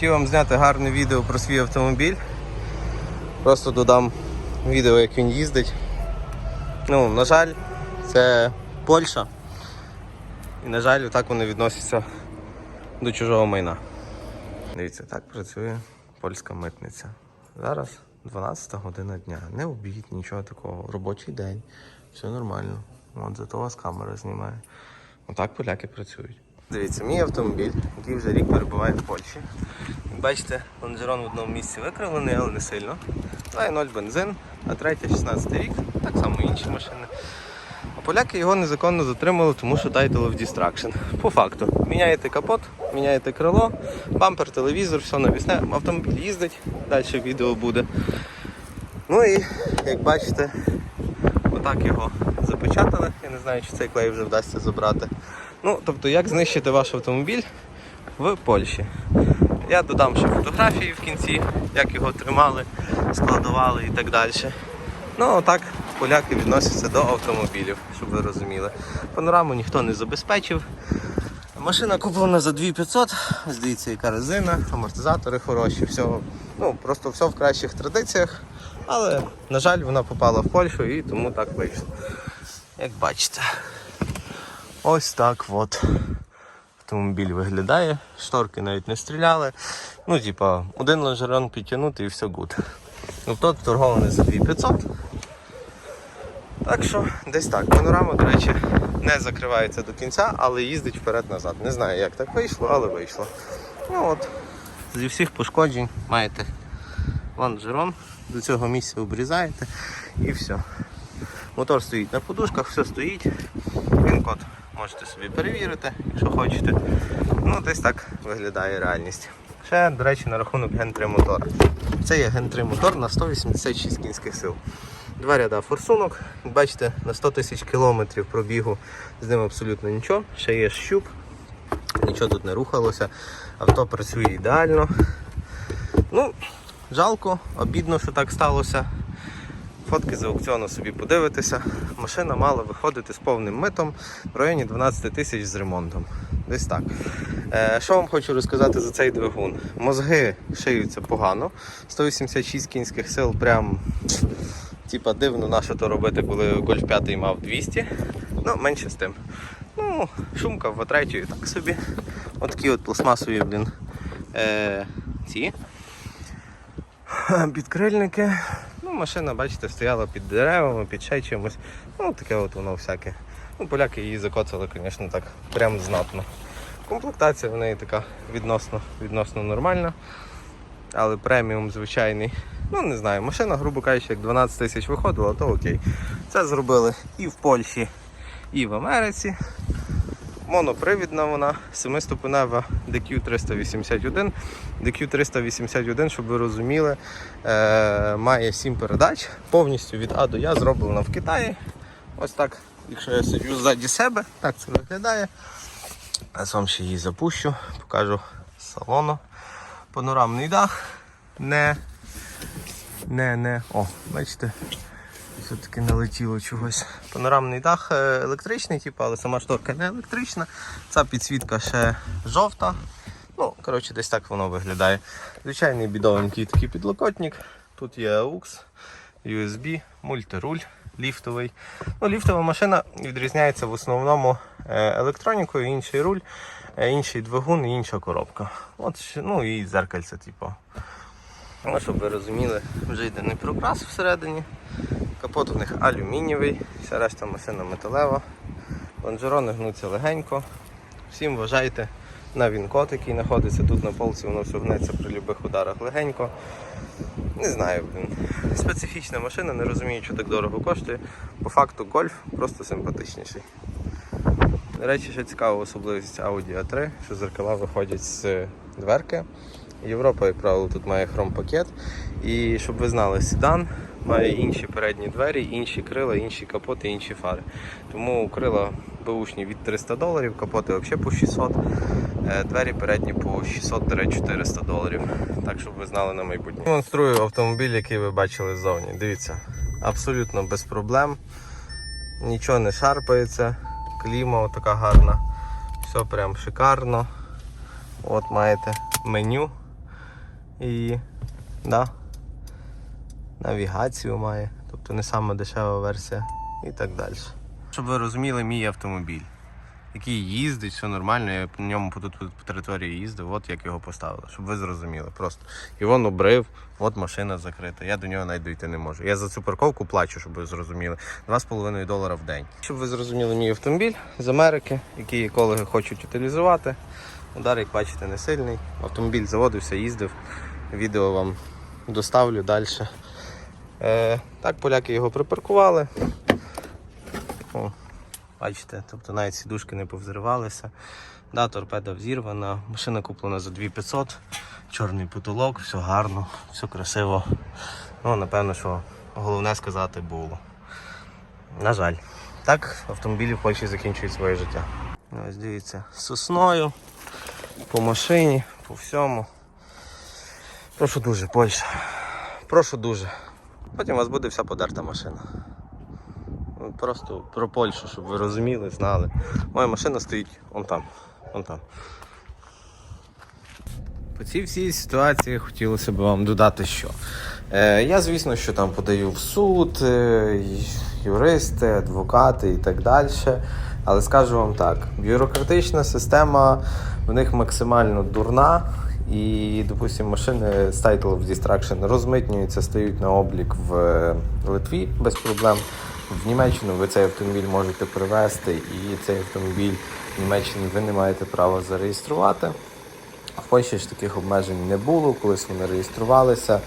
Хотів вам зняти гарне відео про свій автомобіль. Просто додам відео, як він їздить. Ну, на жаль, це Польща. І, на жаль, так вони відносяться до чужого майна. Дивіться, так працює польська митниця. Зараз 12 година дня. Не обід, нічого такого. Робочий день. Все нормально. От зато вас камера знімає. Отак поляки працюють. Дивіться, мій автомобіль, який вже рік перебуває в Польщі. Бачите, лонжерон в одному місці викривлений, але не сильно. 2.0 бензин, а третя 16 рік, так само інші машини. А поляки його незаконно затримали, тому що title of distraction. По факту. Міняєте капот, міняєте крило, бампер, телевізор, все навісне, автомобіль їздить, далі відео буде. Ну і як бачите, отак його запечатали. Я не знаю, чи цей клей вже вдасться забрати. Ну, тобто, як знищити ваш автомобіль в Польщі. Я додам ще фотографії в кінці, як його тримали, складували і так далі. Ну, отак поляки відносяться до автомобілів, щоб ви розуміли. Панораму ніхто не забезпечив. Машина куплена за 2500, ось дивіться, яка резина, амортизатори хороші, все, ну, просто все в кращих традиціях. Але, на жаль, вона попала в Польщу і тому так вийшло. Як бачите. Ось так от автомобіль виглядає, шторки навіть не стріляли. Ну, типа, один лонжерон підтягнути і все гуд. Ну, тот торгований за 2500. Так що десь так. Панорама, до речі, не закривається до кінця, але їздить вперед-назад. Не знаю, як так вийшло, але вийшло. Ну от, зі всіх пошкоджень маєте лонжерон, до цього місця обрізаєте і все. Мотор стоїть на подушках, все стоїть. Він код можете собі перевірити, якщо хочете. Ну, десь так виглядає реальність. Ще, до речі, на рахунок Gen 3 мотора. Це є Gen 3 мотор на 186 кінських сил. Два ряда форсунок. Бачите, на 100 тисяч кілометрів пробігу з ним абсолютно нічого. Ще є щуп, нічого тут не рухалося. Авто працює ідеально. Ну, жалко, обідно, що так сталося. Фотки з аукціону собі подивитися. Машина мала виходити з повним митом в районі 12 тисяч з ремонтом. Десь так. Е, що вам хочу розказати за цей двигун? Мозги шиються погано. 186 кінських сил прям типа дивно на що то робити, коли Golf 5 мав 200. Ну, менше з тим. Ну, шумка в третьої так собі. Отакі от пластмасові, блін. Е, ці підкрильники. Машина, бачите, стояла під деревами, під ще чимось. Ну, таке от воно всяке. Ну, поляки її закоцали, звісно, так прям знатно. Комплектація в неї така відносно, відносно нормальна. Але преміум звичайний. Ну, не знаю, машина, грубо кажучи, як 12 тисяч виходила, то окей. Це зробили і в Польщі, і в Америці. Монопривідна вона, 7-ступенева DQ381. DQ381, щоб ви розуміли, е, має 7 передач. Повністю від А до Я зроблена в Китаї. Ось так, якщо я сиджу ззаді себе, так це виглядає. Зараз вам ще її запущу, покажу салону. Панорамний дах. Не, не, не. О, бачите, все-таки налетіло чогось. Панорамний дах е, електричний, типу, але сама шторка не електрична. Ця підсвітка ще жовта. Ну, коротше, десь так воно виглядає. Звичайний бідовенький такий підлокотник. Тут є AUX, USB, мультируль ліфтовий. Ну, Ліфтова машина відрізняється в основному е, електронікою, інший руль, е, інший двигун і інша коробка. От, ну і зеркальце, типу. Ну, щоб ви розуміли, вже йде не прокрас всередині. Капот у них алюмінієвий, вся решта машина металева. Лонжерони гнуться легенько. Всім вважайте на вінкот, який знаходиться тут на полці, воно все гнеться при будь-яких ударах легенько. Не знаю. Специфічна машина, не розумію, що так дорого коштує. По факту гольф просто симпатичніший. До речі, ще цікава особливість Audi A3, що зеркала виходять з дверки. Європа, як правило, тут має хром-пакет. І щоб ви знали, седан має інші передні двері, інші крила, інші капоти, інші фари. Тому крила беушні від 300 доларів, капоти взагалі по 600, е, двері передні по 600-400 доларів. Так, щоб ви знали на майбутнє. Демонструю автомобіль, який ви бачили ззовні. Дивіться, абсолютно без проблем. Нічого не шарпається, кліма така гарна, все прям шикарно. От маєте меню. І да, навігацію має, тобто не сама дешева версія і так далі. Щоб ви розуміли, мій автомобіль, який їздить, все нормально, я по ньому по тут по території їздив, от як його поставили, щоб ви зрозуміли. Просто. І він обрив, от машина закрита. Я до нього навіть дійти не можу. Я за цю парковку плачу, щоб ви зрозуміли. 2,5 долара в день. Щоб ви зрозуміли, мій автомобіль з Америки, який екологи хочуть утилізувати. Удар, як бачите, не сильний. Автомобіль заводився, їздив. Відео вам доставлю далі. Е, так, поляки його припаркували. О, бачите, тобто навіть сідушки не повзривалися. Да, торпеда взірвана, машина куплена за 2500, чорний потолок, все гарно, все красиво. Ну, напевно, що головне сказати було. На жаль. Так, автомобілі в Польщі закінчують своє життя. Ось дивіться, сосною, по машині, по всьому. Прошу дуже, Польща. Прошу дуже. Потім у вас буде вся подерта машина. Ну, Просто про Польщу, щоб ви розуміли, знали. Моя машина стоїть вон там. Вон там. По цій всій ситуації хотілося б вам додати, що. Е, я, звісно, що там подаю в суд, е, юристи, адвокати і так далі. Але скажу вам так: бюрократична система в них максимально дурна. І, допустимо, машини з Title of Distraction розмитнюються, стають на облік в е, Литві без проблем. В Німеччину ви цей автомобіль можете привезти, і цей автомобіль в Німеччині ви не маєте права зареєструвати. В Польщі ж таких обмежень не було, колись вони реєструвалися.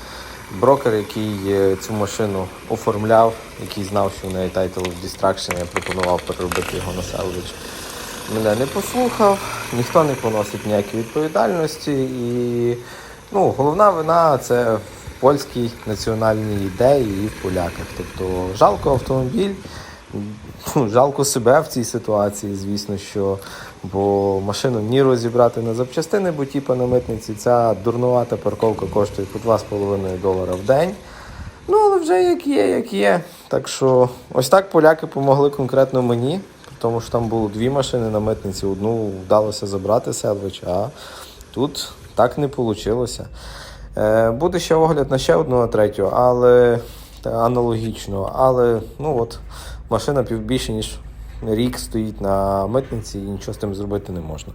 Брокер, який е, цю машину оформляв, який знав, що в неї Title of Distraction, я пропонував переробити його на salvage, мене не послухав, ніхто не поносить ніякої відповідальності. І ну, головна вина це в польській національній ідеї і в поляках. Тобто жалко автомобіль, ну, жалко себе в цій ситуації, звісно, що бо машину ні розібрати на запчастини, бо типу на митниці ця дурнувата парковка коштує по 2,5 долара в день. Ну, але вже як є, як є. Так що ось так поляки допомогли конкретно мені, тому що там було дві машини на митниці. Одну вдалося забрати селвич, а тут так не вийшло. Е, буде ще огляд на ще одного третього, але аналогічно. Але ну от машина більше, ніж рік стоїть на митниці і нічого з тим зробити не можна.